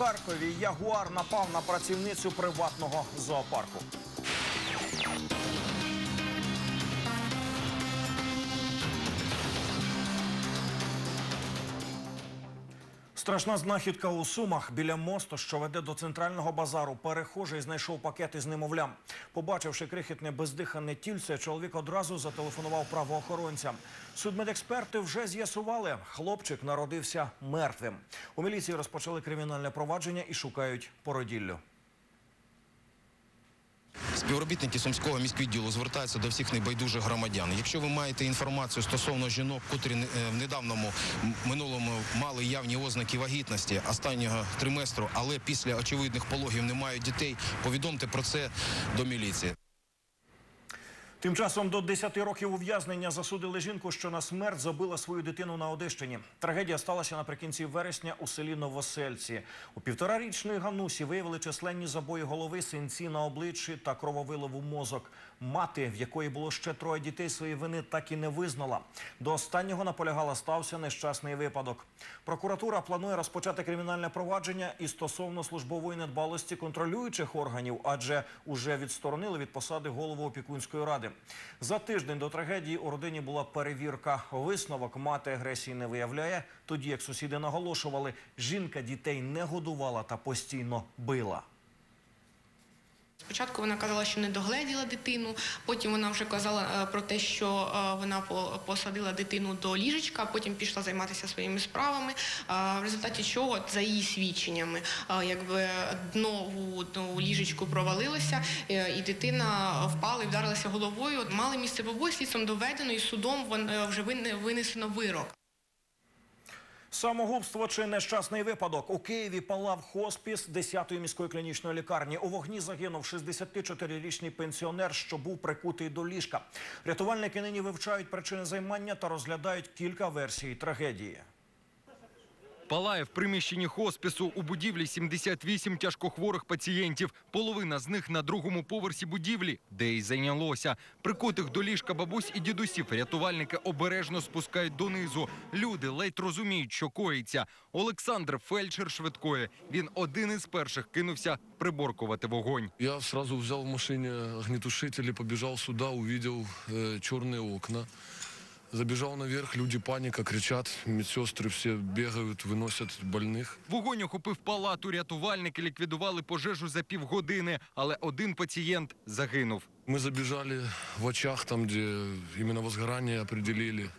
Харкові ягуар напав на працівницю приватного зоопарку. Страшна знахідка у Сумах біля мосту, що веде до центрального базару. Перехожий знайшов пакет із немовлям. Побачивши крихітне бездихане тільце, чоловік одразу зателефонував правоохоронцям. Судмедексперти вже з'ясували, хлопчик народився мертвим. У міліції розпочали кримінальне провадження і шукають породіллю. Співробітники сумського міськвідділу звертаються до всіх небайдужих громадян. Якщо ви маєте інформацію стосовно жінок, котрі е, в недавному минулому мали явні ознаки вагітності останнього триместру, але після очевидних пологів не мають дітей, повідомте про це до міліції. Тим часом до 10 років ув'язнення засудили жінку, що на смерть забила свою дитину на Одещині. Трагедія сталася наприкінці вересня у селі Новосельці. У півторарічної Ганусі виявили численні забої голови, синці на обличчі та крововилову мозок. Мати, в якої було ще троє дітей, свої вини так і не визнала. До останнього наполягала стався нещасний випадок. Прокуратура планує розпочати кримінальне провадження і стосовно службової недбалості контролюючих органів, адже уже відсторонили від посади голову опікунської ради. За тиждень до трагедії у родині була перевірка. Висновок мати агресії не виявляє. Тоді як сусіди наголошували, жінка дітей не годувала та постійно била. Спочатку вона казала, що не догледіла дитину, потім вона вже казала е, про те, що е, вона посадила дитину до ліжечка, потім пішла займатися своїми справами. Е, В результаті чого, за її свідченнями, якби дно у, у ліжечку провалилося, і дитина впала і вдарилася головою. Мали місце побої, слідством доведено, і судом вже винесено вирок. Самогубство чи нещасний випадок у Києві палав хоспіс 10-ї міської клінічної лікарні. У вогні загинув 64-річний пенсіонер, що був прикутий до ліжка. Рятувальники нині вивчають причини займання та розглядають кілька версій трагедії. Палає в приміщенні хоспісу у будівлі 78 тяжкохворих пацієнтів. Половина з них на другому поверсі будівлі, де й зайнялося. Прикутих до ліжка бабусь і дідусів рятувальники обережно спускають донизу. Люди ледь розуміють, що коїться. Олександр фельдшер швидкої. Він один із перших кинувся приборкувати вогонь. Я сразу взял в машине огнетушитель и побежал сюда, увидел э, черные окна. Забежал наверх, люди паника, кричат, медсестры все бегают, выносят больных. Вогонь охопив палату. Рятувальники ліквідували пожежу за півгодини, але один пацієнт загинув. Мы забежали в очах, там, где именно возгорание определили.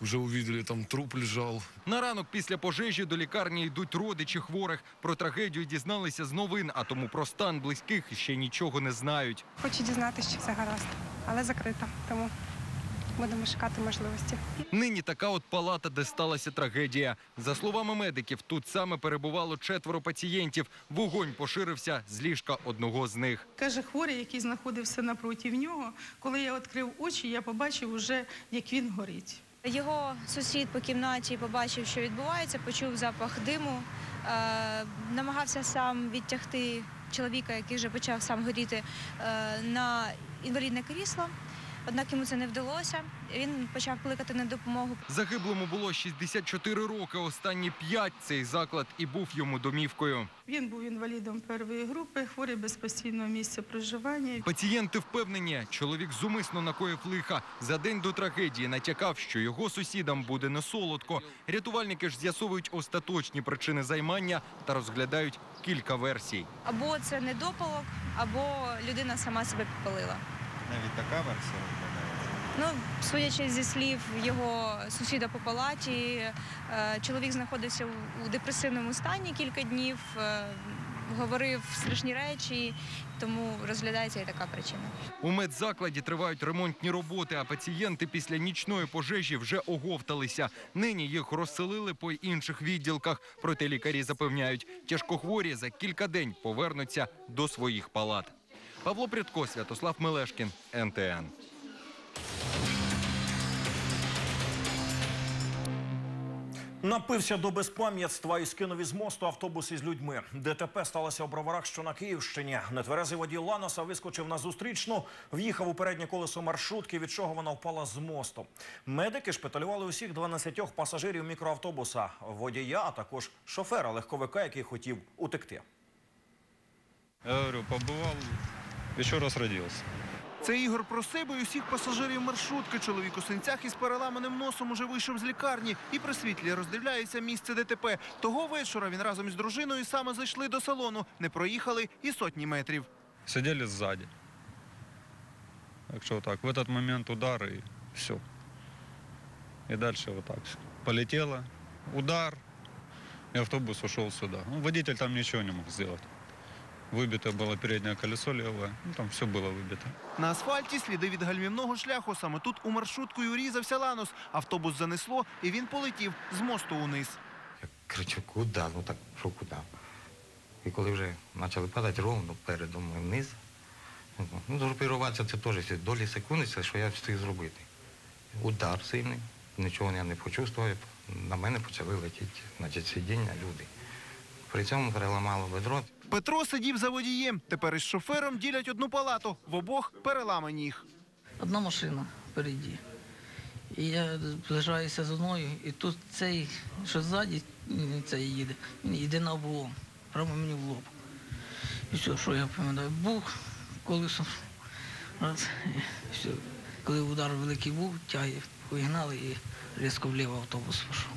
Уже увидели, там труп лежал. На ранок після пожежі до лікарні йдуть родичі хворих. Про трагедію дізналися з новин, а тому про стан близьких ще нічого не знають. Хочу дізнатися, що все гаразд, але закрито. Тому будемо шукати можливості. Нині така от палата, де сталася трагедія. За словами медиків, тут саме перебувало четверо пацієнтів. Вогонь поширився з ліжка одного з них. Каже хворий, який знаходився напроти нього. Коли я відкрив очі, я побачив уже, як він горить. Його сусід по кімнаті побачив, що відбувається, почув запах диму, е, намагався сам відтягти чоловіка, який вже почав сам горіти, е, на інвалідне крісло. Однак йому це не вдалося. Він почав кликати на допомогу. Загиблому було 64 роки. Останні п'ять цей заклад і був йому домівкою. Він був інвалідом першої групи, хворий без постійного місця проживання. Пацієнти впевнені, чоловік зумисно накоїв лиха. За день до трагедії натякав, що його сусідам буде не солодко. Рятувальники ж з'ясовують остаточні причини займання та розглядають кілька версій. Або це недопалок, або людина сама себе підпалила. Навіть така версія розглядається. Ну, судячи зі слів його сусіда по палаті, е, чоловік знаходився у- депресивному стані кілька днів, е, говорив страшні речі, тому розглядається і така причина. У медзакладі тривають ремонтні роботи, а пацієнти після нічної пожежі вже оговталися. Нині їх розселили по інших відділках. Проте лікарі запевняють, тяжкохворі за кілька день повернуться до своїх палат. Павло Прядко, Святослав Мелешкін, НТН. Напився до безпам'ятства і скинув із мосту автобус із людьми. ДТП сталося у Броварах, що на Київщині. Нетверезий водій Ланоса вискочив на зустрічну, в'їхав у переднє колесо маршрутки, від чого вона впала з мосту. Медики шпиталювали усіх 12 пасажирів мікроавтобуса, водія, а також шофера легковика, який хотів утекти. Я говорю, побывал, еще раз родился. Це Ігор про себе і усіх пасажирів маршрутки. Чоловік у синцях із переламаним носом уже вийшов з лікарні і при світлі роздивляється місце ДТП. Того вечора він разом із дружиною саме зайшли до салону. Не проїхали і сотні метрів. Так что вот так, в этот момент удар и все. И дальше вот так все. Полетело, удар, и автобус ушел сюда. Ну, водитель там ничего не мог сделать. Выбито было переднее колесо левое, ну, там все было выбито. На асфальті сліди від гальмівного шляху. Саме тут у маршрутку й урізався Ланос. Автобус занесло і він полетів з мосту униз. Я кричу, куди? Ну так, що куди? І коли вже почали падати ровно передом і вниз, ну, згрупіруватися це теж всі долі секунди, це що я встиг зробити. Удар сильний, нічого я не почувствував. На мене почали летіти, значить, сидіння, люди. При цьому переламало бедро. Петро сидів за водієм. Тепер із шофером ділять одну палату. В обох переламані їх. одна машина впереді. І я зближаюся з одною, і тут цей, що ззаді, цей їде, він йде на облом, прямо мені в лоб. І все, що я пам'ятаю, бух, колесо, раз, і все. Коли удар великий був, тяги вигнали і різко вліво автобус пішов.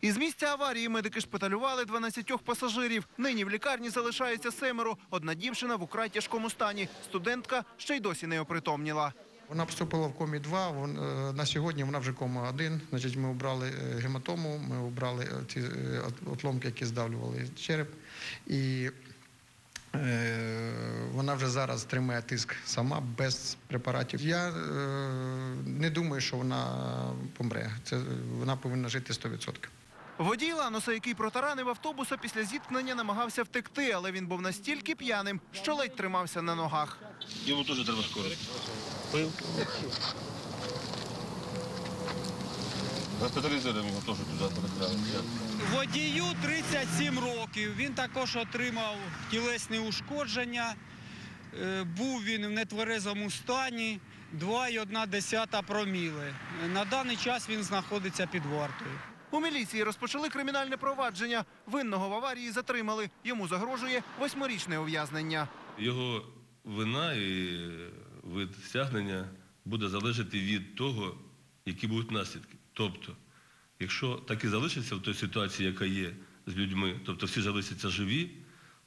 Із місця аварії медики шпиталювали 12 пасажирів. Нині в лікарні залишається семеро. Одна дівчина в украй тяжкому стані. Студентка ще й досі не опритомніла. Вона поступила в комі 2, вон, е, на сьогодні вона вже кома 1. Значить, ми обрали е, гематому, ми обрали е, ці отломки, які здавлювали череп. І вона вже зараз тримає тиск сама, без препаратів. Я не думаю, що вона помре. Це, вона повинна жити 100%. Водій Ланоса, який протаранив автобуса після зіткнення, намагався втекти, але він був настільки п'яним, що ледь тримався на ногах. Йому теж треба скоро. Госпіталізуємо його теж туди потрапляємо. Водію 37 років. Він також отримав тілесні ушкодження. Е, Був він в нетверезому стані 2,1 проміли. На даний час він знаходиться під вартою. У міліції розпочали кримінальне провадження. Винного в аварії затримали. Йому загрожує восьмирічне ув'язнення. Його вина і вид стягнення буде залежати від того, які будуть наслідки. Тобто, якщо так і залишиться в той ситуації, яка є з людьми, тобто всі залишаться живі,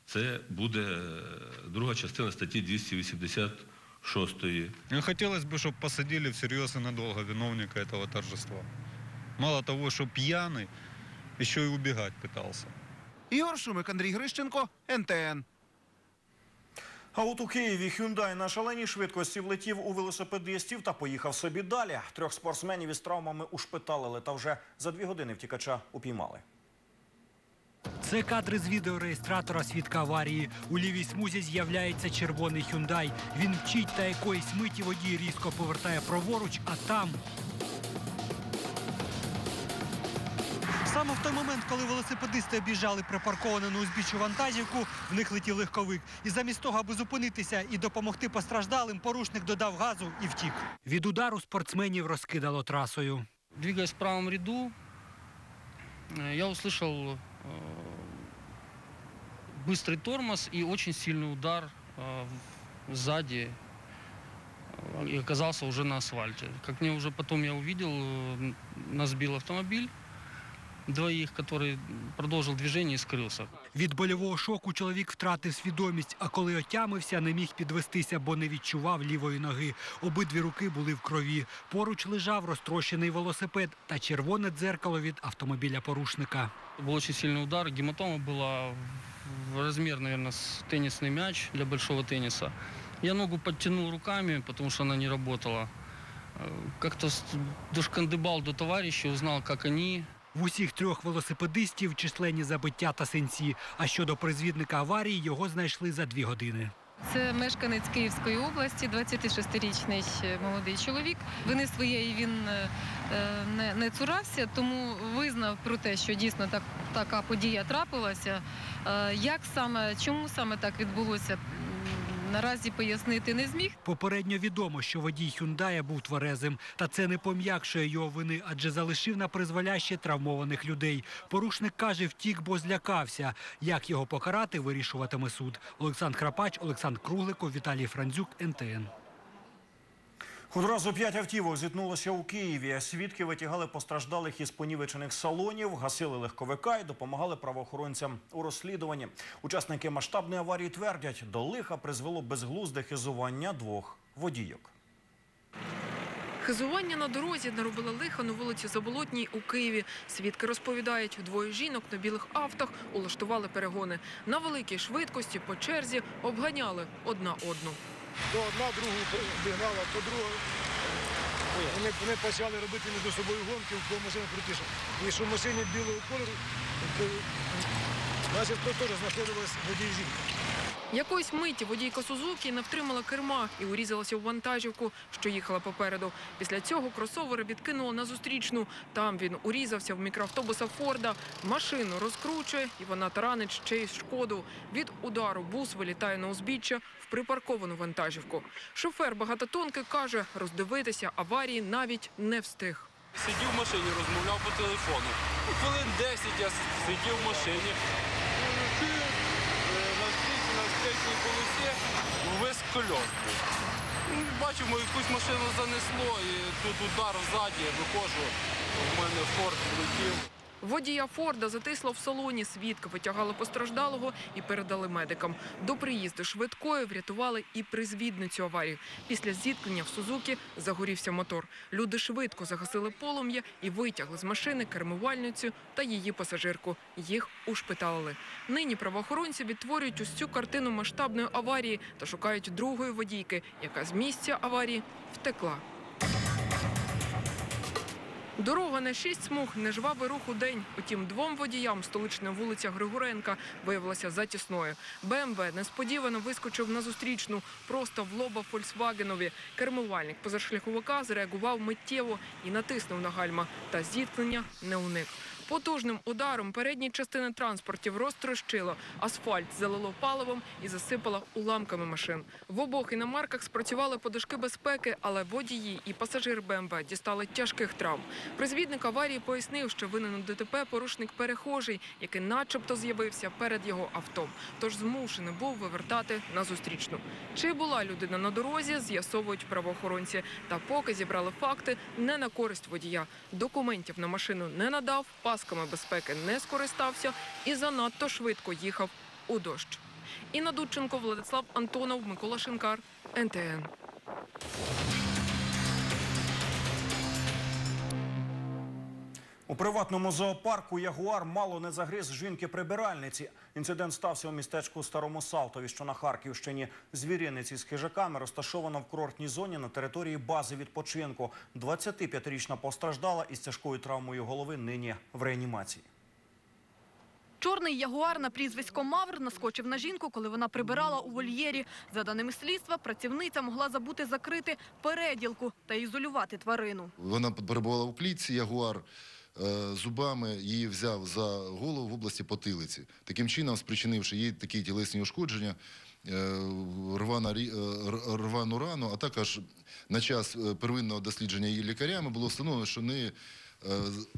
це буде е, друга частина статті 286. Ну, хотелось бы, чтобы посадили всерьез и надолго виновника этого торжества. Мало того, что пьяный, еще и убегать пытался. Ігор Шумик, Андрій Грищенко, НТН. А от у Києві Hyundai на шаленій швидкості влетів у велосипедистів та поїхав собі далі. Трьох спортсменів із травмами ушпиталили та вже за дві години втікача упіймали. Це кадри з відеореєстратора свідка аварії. У лівій смузі з'являється червоний Hyundai. Він вчить та якоїсь миті водій різко повертає праворуч, а там. Саме в той момент, коли велосипедисти об'їжджали припарковану на узбіччю вантажівку, в них летів легковик. І замість того, аби зупинитися і допомогти постраждалим, порушник додав газу і втік. Від удару спортсменів розкидало трасою. Двигаясь в правом ряду, э, я услышал э, быстрый тормоз и очень сильный удар э, в- сзади э, и оказался уже на асфальте. Как мне уже потом я увидел, э, нас сбил автомобиль двоих, который продолжил движение и скрылся. Від больового шоку чоловік втратив свідомість, а коли отямився, не міг підвестися, бо не відчував лівої ноги. Обидві руки були в крові. Поруч лежав розтрощений велосипед та червоне дзеркало від автомобіля порушника. Был очень сильный удар. Гематома была в размер, наверное, с теннисный мяч для большого тенниса. Я ногу подтянул руками, потому что она не работала. Э, Как-то с- дошкандыбал до товарища, узнал, как они. в усіх трьох велосипедистів численні забиття та синці. А щодо призвідника аварії, його знайшли за дві години. Це мешканець Київської області, 26-річний молодий чоловік. Вини своєї він е, е, не, не цурався, тому визнав про те, що дійсно так, така подія трапилася. Е, Як саме, чому саме так відбулося, наразі пояснити не зміг. Попередньо відомо, що водій Хюндая був тверезим. Та це не пом'якшує його вини, адже залишив на призволяще травмованих людей. Порушник каже, втік, бо злякався. Як його покарати, вирішуватиме суд. Олександр Крапач, Олександр Кругликов, Віталій Франдзюк, НТН. Одразу п'ять автівок зіткнулося у Києві. Свідки витягали постраждалих із понівечених салонів, гасили легковика і допомагали правоохоронцям у розслідуванні. Учасники масштабної аварії твердять, до лиха призвело безглузде хизування двох водійок. Хизування на дорозі наробили лиха на вулиці Заболотній у Києві. Свідки розповідають, двоє жінок на білих автах улаштували перегони. На великій швидкості по черзі обганяли одна одну. То одна другу обігнала, то друга. Вони, вони почали робити між собою гонки, у кого машина крутіша. І що в машині білого кольору, то, значить, тут теж знаходилась водій жінки. Якоїсь миті водійка Сузукі не втримала керма і урізалася у вантажівку, що їхала попереду. Після цього кросовери відкинуло на зустрічну. Там він урізався в мікроавтобуса Форда. Машину розкручує, і вона таранить ще й шкоду. Від удару бус вилітає на узбіччя в припарковану вантажівку. Шофер багатотонки каже, роздивитися аварії навіть не встиг. Сидів в машині, розмовляв по телефону. Ну, Хвилин 10 я сидів в машині. На встречній полосі весь кольос. Ну, Бачимо, якусь машину занесло, і тут удар ззаді, виходжу, в мене форт влетів. Водія Форда затисло в салоні. Свідки витягали постраждалого і передали медикам. До приїзду швидкої врятували і призвідницю аварії. Після зіткнення в Сузукі загорівся мотор. Люди швидко загасили полум'я і витягли з машини кермувальницю та її пасажирку. Їх ушпиталили. Нині правоохоронці відтворюють цю картину масштабної аварії та шукають другої водійки, яка з місця аварії втекла. Дорога на шість смуг нежвавий рух у день. Утім, двом водіям столична вулиця Григоренка виявилася затісною. БМВ несподівано вискочив на зустрічну, просто в лоба Фольксвагенові. Кермувальник позашляховика зреагував миттєво і натиснув на гальма. Та зіткнення не уник. Потужним ударом передні частини транспортів розтрощило, асфальт залило паливом і засипало уламками машин. В обох іномарках спрацювали подушки безпеки, але водії і пасажир БМВ дістали тяжких травм. Призвідник аварії пояснив, що винен у ДТП порушник перехожий, який начебто з'явився перед його авто. Тож змушений був вивертати на зустрічну. Чи була людина на дорозі, з'ясовують правоохоронці. Та поки зібрали факти не на користь водія. Документів на машину не надав, пасками безпеки не скористався і занадто швидко їхав у дощ. Інна Дудченко, Владислав Антонов, Микола Шинкар, НТН. У приватному зоопарку Ягуар мало не загриз жінки-прибиральниці. Інцидент стався у містечку Старому Салтові, що на Харківщині. Звіринець із хижаками розташовано в курортній зоні на території бази відпочинку. 25-річна постраждала із тяжкою травмою голови нині в реанімації. Чорний ягуар на прізвисько Мавр наскочив на жінку, коли вона прибирала у вольєрі. За даними слідства, працівниця могла забути закрити переділку та ізолювати тварину. Вона перебувала у клітці, ягуар зубами її взяв за голову в області потилиці. Таким чином, спричинивши їй такі тілесні ушкодження, е, рвана, е, рвану рану, а також на час е, первинного дослідження її лікарями було встановлено, що в неї е,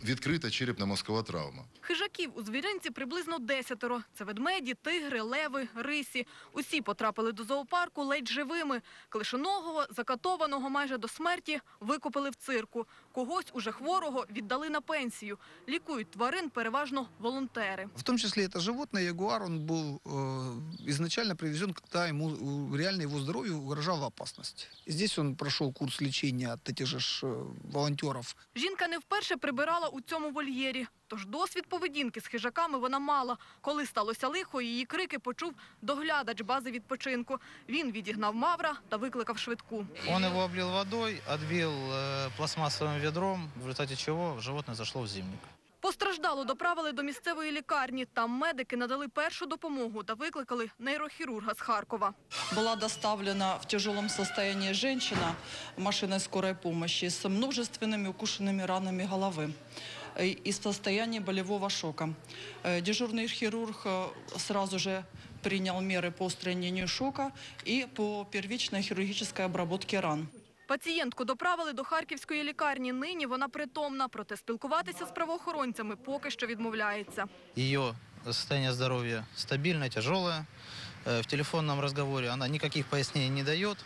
відкрита черепно-мозкова травма. Хижаків у звіринці приблизно десятеро. Це ведмеді, тигри, леви, рисі. Усі потрапили до зоопарку ледь живими. Клишоногого, закатованого майже до смерті, викопали в цирку. Когось уже хворого віддали на пенсію. Лікують тварин переважно волонтери. В том числе это животное, ягуар, он был э, изначально привезен, когда ему э, реально его здоровью угрожала опасность. И здесь он прошел курс лечения от этих же ж, э, волонтеров. Жінка не вперше прибирала у цьому вольєрі. Тож досвід поведінки з хижаками вона мала. Коли сталося лихо, її крики почув доглядач бази відпочинку. Він відігнав мавра та викликав швидку. Он его облил водой, отбил э, пластмассовым ведром, в результате чего животное зашло в зимник. Постраждало доправили до місцевої лікарні. Там медики надали першу допомогу та викликали нейрохірурга з Харкова. Была доставлена в тяжелом состоянии женщина машиной скорой помощи с множественными укушенными ранами головы э, и в состоянии болевого шока. Э, Дежурный хирург э, сразу же принял меры по устранению шока и по первичной хирургической обработке ран. Пацієнтку доправили до харківської лікарні. Нині вона притомна, проте спілкуватися з правоохоронцями поки що відмовляється. Ее состояние здоровья стабильное, тяжелое. Э, В телефонном разговоре она никаких пояснений не дает,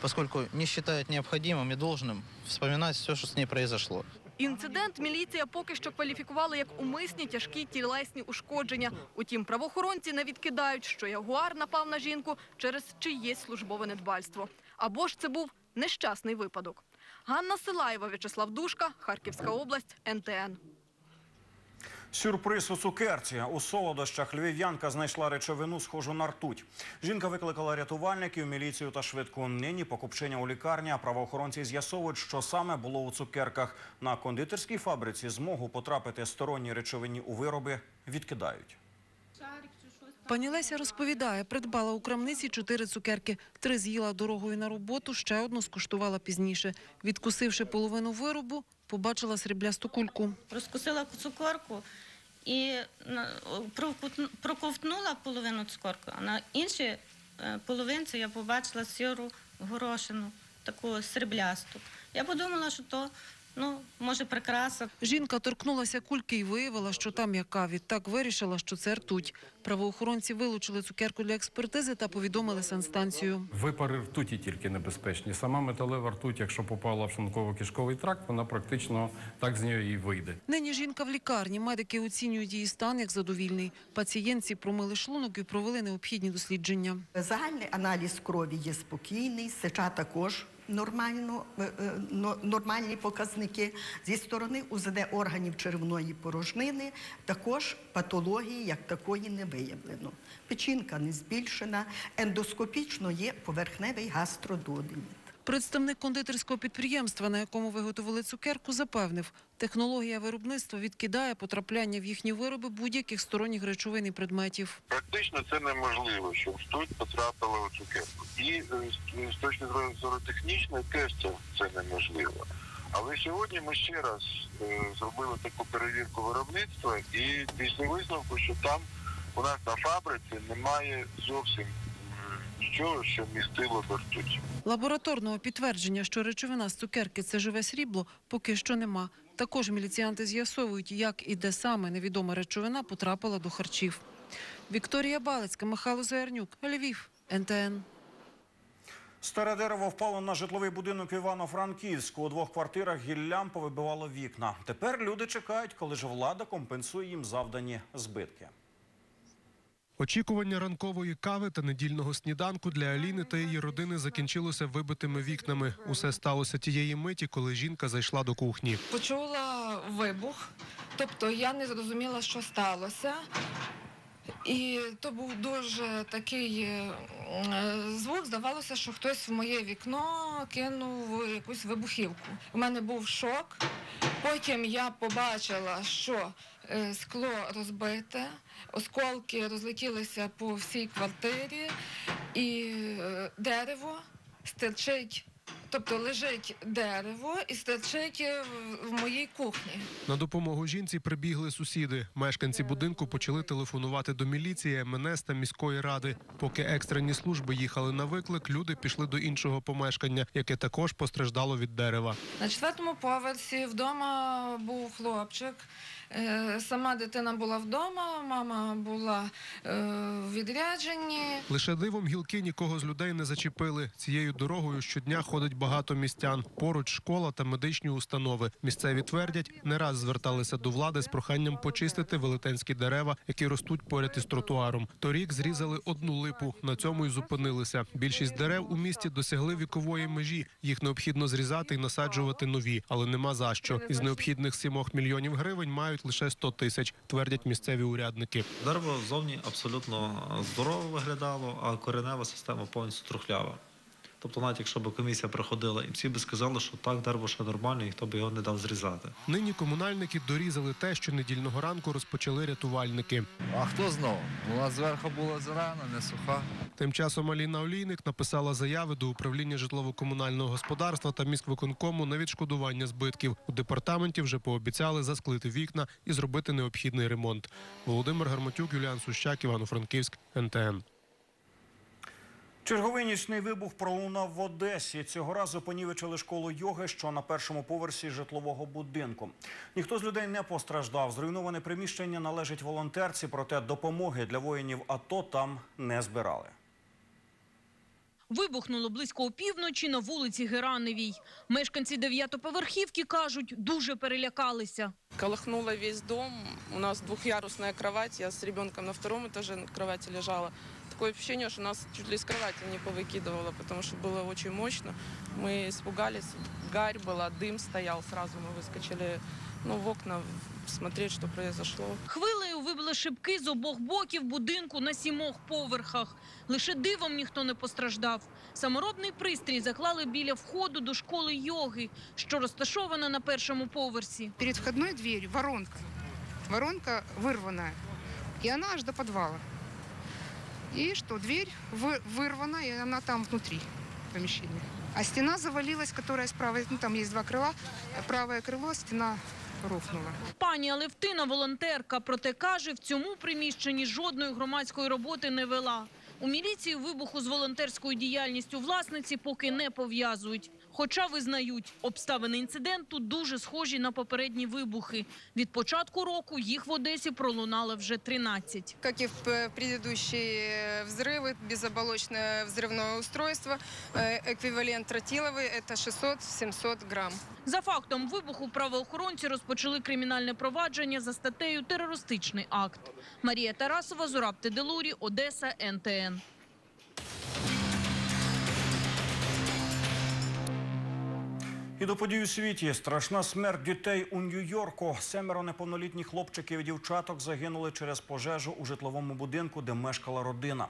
поскольку не считает необходимым и должным вспоминать все, что с ней произошло. Інцидент міліція поки що кваліфікувала як умисні тяжкі тілесні ушкодження. Утім, правоохоронці не відкидають, що ягуар напав на жінку через чиєсь службове недбальство. Або ж це був нещасний випадок. Ганна Силаєва, В'ячеслав Душка, Харківська область, НТН. Сюрприз у цукерці. У солодощах львів'янка знайшла речовину, схожу на ртуть. Жінка викликала рятувальників, міліцію та швидку. Нині покупчиня у лікарні, а правоохоронці з'ясовують, що саме було у цукерках. На кондитерській фабриці змогу потрапити сторонні речовині у вироби відкидають. Пані Леся розповідає, придбала у крамниці чотири цукерки. Три з'їла дорогою на роботу, ще одну скуштувала пізніше. Відкусивши половину виробу, побачила сріблясту кульку. розкусила цукорку і проковтнула половину цукорку, а на іншій е, половинці я побачила сіру горошину, таку сріблясту. Я подумала, що то ну, може прикраса. Жінка торкнулася кульки і виявила, що там м'яка. Відтак вирішила, що це ртуть. Правоохоронці вилучили цукерку для експертизи та повідомили санстанцію. Випари ртуті тільки небезпечні. Сама металева ртуть, якщо попала в шлунково-кишковий тракт, вона практично так з нього і вийде. Нині жінка в лікарні. Медики оцінюють її стан як задовільний. Пацієнтці промили шлунок і провели необхідні дослідження. Загальний аналіз крові є спокійний, сеча також нормально, е, е, но- нормальні показники. Зі сторони УЗД органів червної порожнини також патології як такої не виявлено. Печінка не збільшена, ендоскопічно є поверхневий гастрододиміт. Представник кондитерського підприємства, на якому виготовили цукерку, запевнив, технологія виробництва відкидає потрапляння в їхні вироби будь-яких сторонніх речовин і предметів. Практично це неможливо, щоб ртуть потрапила у цукерку. І е, з- точки зору технічної теж це, неможливо. Але сьогодні ми ще раз е, зробили таку перевірку виробництва і після висновку, що там у нас на фабриці немає зовсім нічого, що містило до ртуті. Лабораторного підтвердження, що речовина з цукерки це живе срібло, поки що нема. Також міліціянти з'ясовують, як і де саме невідома речовина потрапила до харчів. Вікторія Балицька, Михайло Заярнюк, Львів, НТН. Старе дерево впало на житловий будинок в Івано-Франківську. У двох квартирах гіллям повибивало вікна. Тепер люди чекають, коли ж влада компенсує їм завдані збитки. Очікування ранкової кави та недільного сніданку для Аліни та її родини закінчилося вибитими вікнами. Усе сталося тієї миті, коли жінка зайшла до кухні. Почула вибух, тобто я не зрозуміла, що сталося. І то був дуже такий е, звук. Здавалося, що хтось в моє вікно кинув якусь вибухівку. У мене був шок. Потім я побачила, що скло розбите, осколки розлетілися по всій квартирі, і е, дерево стирчить. Тобто лежить дерево і стирчить е, в- моїй кухні. На допомогу жінці прибігли сусіди. Мешканці будинку почали телефонувати до міліції, МНС та міської ради. Поки екстрені служби їхали на виклик, люди пішли до іншого помешкання, яке також постраждало від дерева. На четвертому поверсі вдома був хлопчик. Е, Сама дитина була вдома, мама була е, в відрядженні. Лише дивом гілки нікого з людей не зачепили. Цією дорогою щодня ходить багато містян. Поруч школа та медичні установи. Місцеві твердять, не раз зверталися до влади з проханням почистити велетенські дерева, які ростуть поряд із тротуаром. Торік зрізали одну липу. На цьому й зупинилися. Більшість дерев у місті досягли вікової межі. Їх необхідно зрізати і насаджувати нові, але нема за що. Із необхідних 7 мільйонів гривень мають лише 100 тисяч, твердять місцеві урядники. Дерево зовні абсолютно здорово виглядало, а коренева система повністю трухлява. Тобто, навіть якщо б комісія проходила, і всі б сказали, що так, дерево ще нормально, і ніхто б його не дав зрізати. Нині комунальники дорізали те, що недільного ранку розпочали рятувальники. А хто знав? Вона зверху була зелена, не суха. Тим часом Аліна Олійник написала заяви до управління житлово-комунального господарства та міськвиконкому на відшкодування збитків. У департаменті вже пообіцяли засклити вікна і зробити необхідний ремонт. Володимир Гарматюк, Юліан Сущак, Івано-Франківськ, НТН. Черговий нічний вибух пролунав в Одесі. Цього разу понівечили школу йоги, що на першому поверсі житлового будинку. Ніхто з людей не постраждав. Зруйноване приміщення належить волонтерці, проте допомоги для воїнів АТО там не збирали. Вибухнуло близько опівночі на вулиці Гераневій. Мешканці дев'ятоповерхівки кажуть, дуже перелякалися. Колыхнуло весь дом. У нас двухъярусная кровать. Я с ребенком на втором этаже на кровати лежала. Такое ощущение, что нас чуть ли с кровати не повыкидывало, потому что было очень мощно. Мы испугались. Гарь была, дым стоял. Сразу мы выскочили ну, в окна смотреть, что произошло. Хвилею вибили шибки з обох боків будинку на сімох поверхах. Лише дивом ніхто не постраждав. Саморобний пристрій заклали біля входу до школи йоги, що розташована на першому поверсі. Перед входной дверью воронка. Воронка вырванная. И она аж до подвала. И что, дверь вы- вырвана, и она там внутри помещения. А стена завалилась, которая справа, ну там есть два крыла, правое крыло, стена рухнула. Пані Алевтина волонтерка, проте каже, в цьому приміщенні жодної громадської роботи не вела. У міліції вибуху з волонтерською діяльністю власниці поки не пов'язують. Хоча визнають, обставини інциденту дуже схожі на попередні вибухи. Від початку року їх в Одесі пролунало вже 13. Как и в п- предыдущие э, взрывы, безоболочное взрывное устройство, э, эквивалент тротиловый – это 600-700 грамм. За фактом вибуху правоохоронці розпочали кримінальне провадження за статтею «Терористичний акт». Марія Тарасова, Зураб Теделурі, Одеса, НТН. І до подій у світі страшна смерть дітей у Нью-Йорку. Семеро неповнолітніх хлопчиків і дівчаток загинули через пожежу у житловому будинку, де мешкала родина.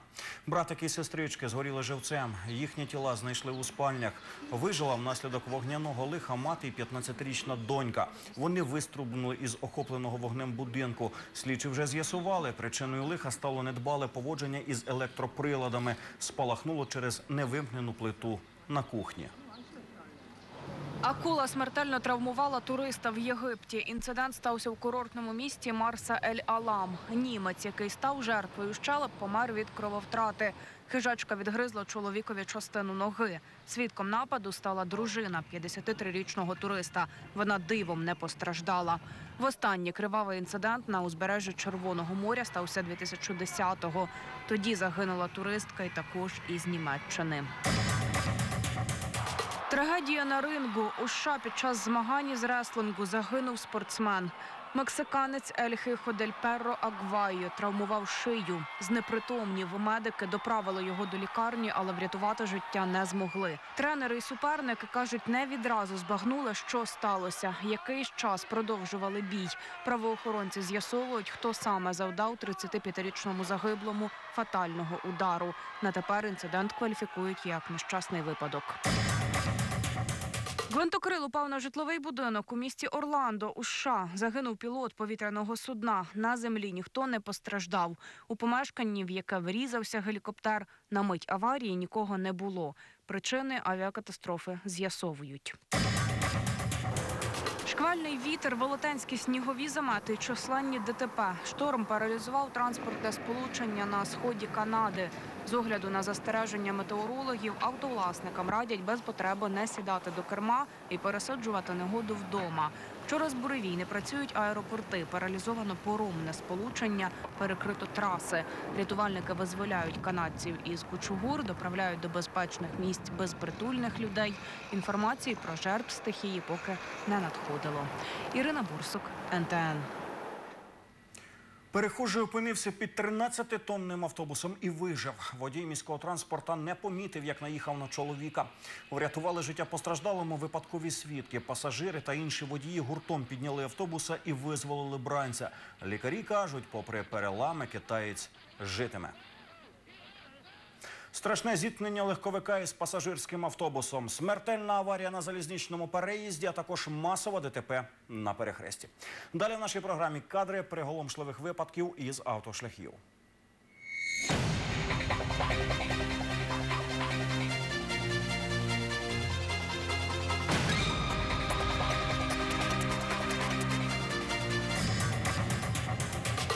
Братики і сестрички згоріли живцем. Їхні тіла знайшли у спальнях. Вижила внаслідок вогняного лиха мати і 15-річна донька. Вони виструбнули із охопленого вогнем будинку. Слідчі вже з'ясували, причиною лиха стало недбале поводження із електроприладами. Спалахнуло через невимкнену плиту на кухні. Акула смертельно травмувала туриста в Єгипті. Інцидент стався у курортному місті Марса Ель Алам. Німець, який став жертвою щелеп, помер від крововтрати. Хижачка відгризла чоловікові частину ноги. Свідком нападу стала дружина 53-річного туриста. Вона дивом не постраждала. Востаннє кривавий інцидент на узбережжі Червоного моря стався 2010-го. Тоді загинула туристка і також із Німеччини. Трагедія на рингу. У США під час змагань з реслингу загинув спортсмен. Мексиканець Ельхихо Дель Перро Агвайо травмував шию. Знепритомнів медики доправили його до лікарні, але врятувати життя не змогли. Тренери і суперники кажуть, не відразу збагнули, що сталося. Якийсь час продовжували бій. Правоохоронці з'ясовують, хто саме завдав 35-річному загиблому фатального удару. На тепер інцидент кваліфікують як нещасний випадок. Гвинтокрил упав на житловий будинок у місті Орландо у США. Загинув пілот повітряного судна. На землі ніхто не постраждав. У помешканні, в яке врізався гелікоптер, на мить аварії нікого не було. Причини авіакатастрофи з'ясовують. Шквальний вітер, велетенські снігові замети, численні ДТП. Шторм паралізував транспортне сполучення на сході Канади. З огляду на застереження метеорологів, автовласникам радять без потреби не сідати до керма і пересаджувати негоду вдома. Вчора з буревій не працюють аеропорти, паралізовано поромне сполучення, перекрито траси. Рятувальники визволяють канадців із кучугур, доправляють до безпечних місць безпритульних людей. Інформації про жертв стихії поки не надходило. Ірина Бурсук, НТН. Перехожий опинився під 13-тонним автобусом і вижив. Водій міського транспорта не помітив, як наїхав на чоловіка. Врятували життя постраждалому випадкові свідки. Пасажири та інші водії гуртом підняли автобуса і визволили бранця. Лікарі кажуть, попри перелами, китаєць житиме. Страшне зіткнення легковика із пасажирським автобусом, смертельна аварія на залізничному переїзді, а також масова ДТП на перехресті. Далі в нашій програмі кадри приголомшливих випадків із автошляхів.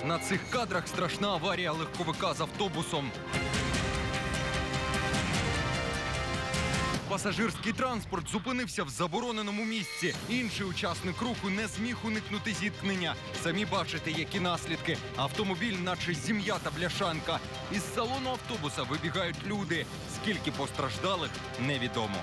На цих кадрах страшна аварія легковика з автобусом. Пасажирський транспорт зупинився в забороненому місці. Інший учасник руху не зміг уникнути зіткнення. Самі бачите, які наслідки. Автомобіль, наче зім'ята бляшанка. Із салону автобуса вибігають люди. Скільки постраждалих, невідомо.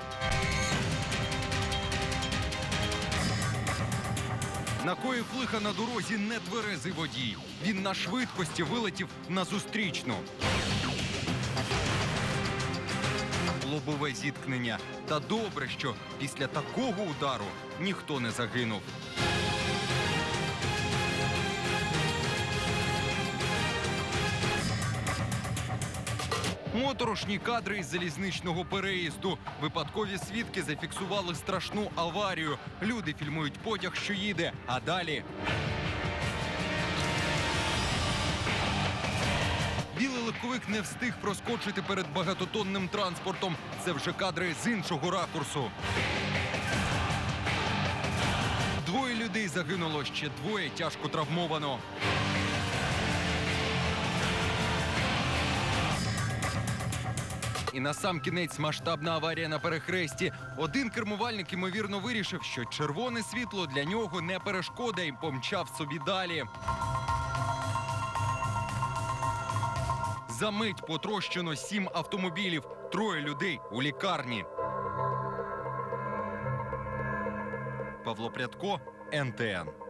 Накоїв лиха на дорозі нетверезий водій. Він на швидкості вилетів на зустрічну. Лобове зіткнення. Та добре, що після такого удару ніхто не загинув. Моторошні кадри із залізничного переїзду. Випадкові свідки зафіксували страшну аварію. Люди фільмують потяг, що їде, а далі. Білий легковик не встиг проскочити перед багатотонним транспортом. Це вже кадри з іншого ракурсу. Двоє людей загинуло, ще двоє тяжко травмовано. І на сам кінець масштабна аварія на перехресті. Один кермувальник ймовірно вирішив, що червоне світло для нього не перешкода і помчав собі далі. За мить потрощено сім автомобілів, троє людей у лікарні. Павло Прядко, НТН.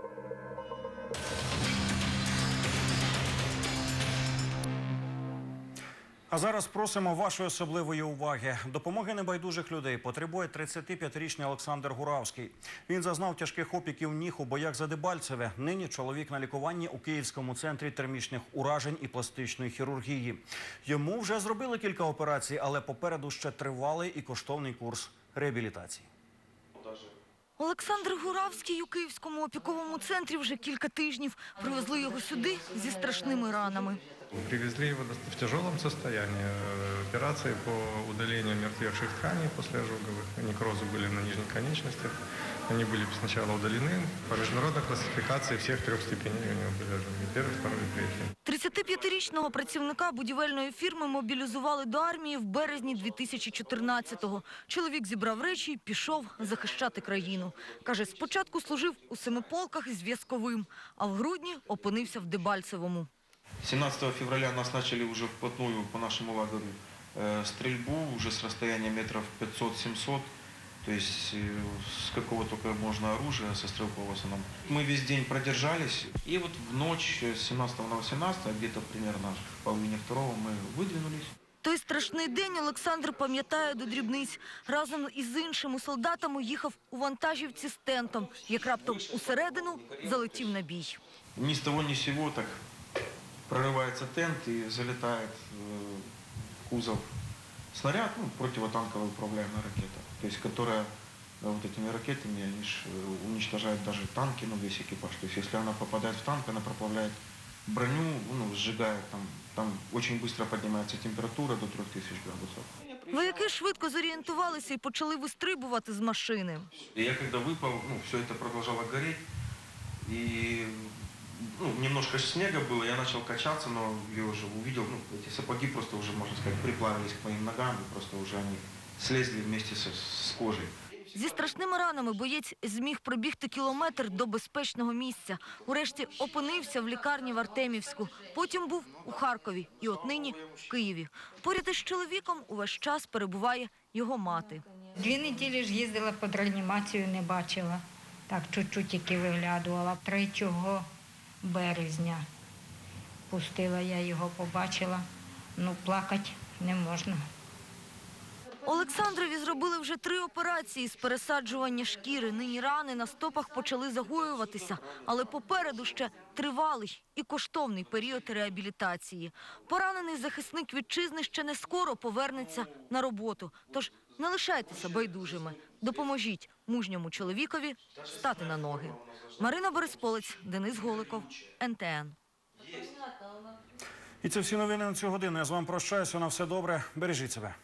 А зараз просимо вашої особливої уваги. Допомоги небайдужих людей потребує 35-річний Олександр Гуравський. Він зазнав тяжких опіків ніг у боях за Дебальцеве. Нині чоловік на лікуванні у Київському центрі термічних уражень і пластичної хірургії. Йому вже зробили кілька операцій, але попереду ще тривалий і коштовний курс реабілітації. Олександр Гуравський у Київському опіковому центрі вже кілька тижнів. Привезли його сюди зі страшними ранами. Привезли его в тяжелом состоянии. Э, Операции по удалению мертвевших тканей после ожоговых. Некрозы были на нижних конечностях. Они были сначала удалены. По международной классификации всех трех степеней у него были ожоги. Первый, второй и третий. 35-річного працівника будівельної фірми мобілізували до армії в березні 2014-го. Чоловік зібрав речі і пішов захищати країну. Каже, спочатку служив у семиполках із зв'язковим, а в грудні опинився в Дебальцевому. 17 февраля нас начали уже вплотную по нашему лагерю э, стрельбу уже с расстояния метров 500-700. То есть э, с какого только можно оружия, со стрелкового в основном. Мы весь день продержались. И вот в ночь э, с 17 на 18, где-то примерно в половине второго мы выдвинулись. Той страшний день Олександр пам'ятає до дрібниць. Разом із іншими солдатами їхав у вантажівці з тентом, як раптом усередину залетів на бій. Ни с того ни с сего так прорывается тент и залетает э, в кузов снаряд, ну, противотанковая управляемая ракета, то есть которая э, вот этими ракетами они ж, э, уничтожают даже танки, ну, весь экипаж. То есть если она попадает в танк, она проплавляет броню, ну, сжигает там, там очень быстро поднимается температура до 3000 градусов. Вояки швидко зорієнтувалися і почали вистрибувати з машини. И я когда выпал, ну, все это продолжало гореть, и ну, немножко снега было, я начал качаться, но я уже увидел, ну, эти сапоги просто уже, можно сказать, приплавились к моим ногам, и просто уже они слезли вместе с, с кожей. Зі страшними ранами боєць зміг пробігти кілометр до безпечного місця. Урешті опинився в лікарні в Артемівську. Потім був у Харкові і от нині в Києві. Поряд із чоловіком увесь час перебуває його мати. Дві неділі ж їздила під реанімацію, не бачила. Так, чуть-чуть тільки виглядувала. 3 березня пустила я його, побачила. Ну, плакати не можна. Олександрові зробили вже три операції з пересаджування шкіри. Нині рани на стопах почали загоюватися, але попереду ще тривалий і коштовний період реабілітації. Поранений захисник вітчизни ще не скоро повернеться на роботу. Тож не лишайтеся байдужими. Допоможіть мужньому чоловікові стати на ноги. Марина Борисполець, Денис Голиков, НТН. І це всі новини на цю годину. Я з вами прощаюся. На все добре. Бережіть себе.